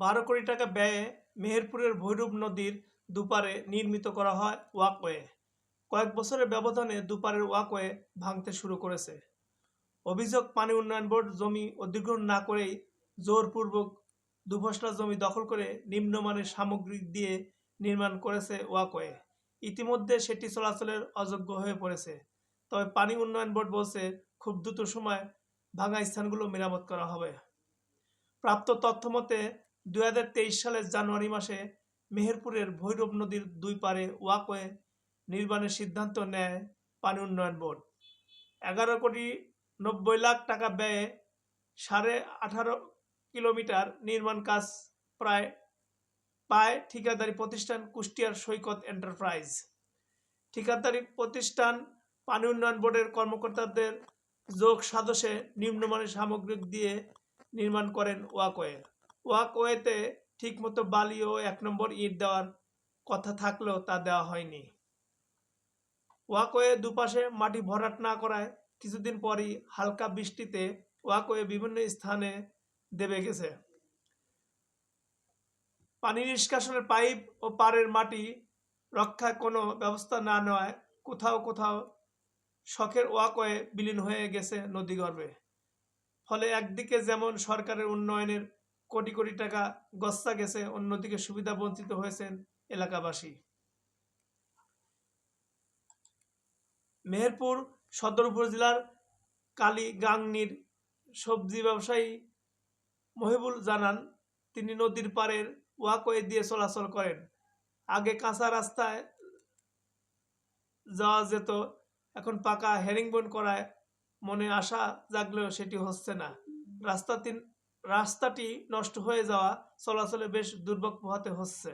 বারো কোটি টাকা ব্যয়ে মেহেরপুরের ভৈরব নদীর দুপারে নির্মিত করা হয় ওয়াকওয়ে। কয়েক বছরের ব্যবধানে দুপারের ওয়াকওয়ে ভাঙতে শুরু করেছে। অভিযোগ, পানি উন্নয়ন বোর্ড জমি অধিগ্রহণ না করেই জোরপূর্বক দুফসলা জমি দখল করে নিম্নমানের সামগ্রী দিয়ে নির্মাণ করেছে ওয়াকওয়ে। ইতিমধ্যে সেটি চলাচলের অযোগ্য হয়ে পড়েছে। তবে পানি উন্নয়ন বোর্ড বলছে, খুব দ্রুত সময় ভাঙা স্থানগুলো মেরামত করা হবে। প্রাপ্ত তথ্য মতে দুই হাজার তেইশ সালের জানুয়ারি মাসে মেহেরপুরের ভৈরব নদীর দুই পারে ওয়াকওয়ে নির্মাণের সিদ্ধান্ত নেয় পানি উন্নয়ন বোর্ড। এগারো কোটি নব্বই লাখ টাকা ব্যয়ে সাড়ে আঠারো কিলোমিটার নির্মাণ কাজ প্রায় পায় ঠিকাদারি প্রতিষ্ঠান কুষ্টিয়ার সৈকত এন্টারপ্রাইজ। ঠিকাদারি প্রতিষ্ঠান পানি উন্নয়ন বোর্ডের কর্মকর্তাদের যোগ সাদসে নিম্নমানের সামগ্রিক দিয়ে নির্মাণ করেন ওয়াকওয়ে। ওয়াকওয়েতে ঠিকমতো বালি ও এক নম্বর ইট দেওয়ার কথা থাকলেও তা দেওয়া হয়নি। ওয়াকওয়ে দুপাশে মাটি ভরাট না করায় কিছুদিন পরই হালকা বৃষ্টিতে ওয়াকওয়ে বিভিন্ন স্থানে দেবে গেছে। পানি নিষ্কাশনের পাইপ ও পাড়ের মাটি রক্ষায় কোনো ব্যবস্থা না নেওয়ায় কোথাও কোথাও শখের ওয়াকওয়ে বিলীন হয়ে গেছে নদীগর্ভে। ফলে একদিকে যেমন সরকারের উন্নয়নের কোটি কোটি টাকা গচ্ছা গেছে, অন্যদিকে সুবিধা বঞ্চিত হয়েছেন এলাকাবাসী। মেহেরপুর সদর উপজেলার কালী কালীগাংনির সবজি ব্যবসায়ী মহিবুল জানান, তিনি নদীর পাড়ের ওয়াকওয়ে দিয়ে চলাচল করেন। আগে কাঁচা রাস্তায় যাওয়া যেত, এখন পাকা হেরিংবন করায় মনে আশা জাগলেও সেটি হচ্ছে না। রাস্তাটি রাস্তাটি নষ্ট হয়ে যাওয়া চলাচলে বেশ দুর্ভোগ পোহাতে হচ্ছে।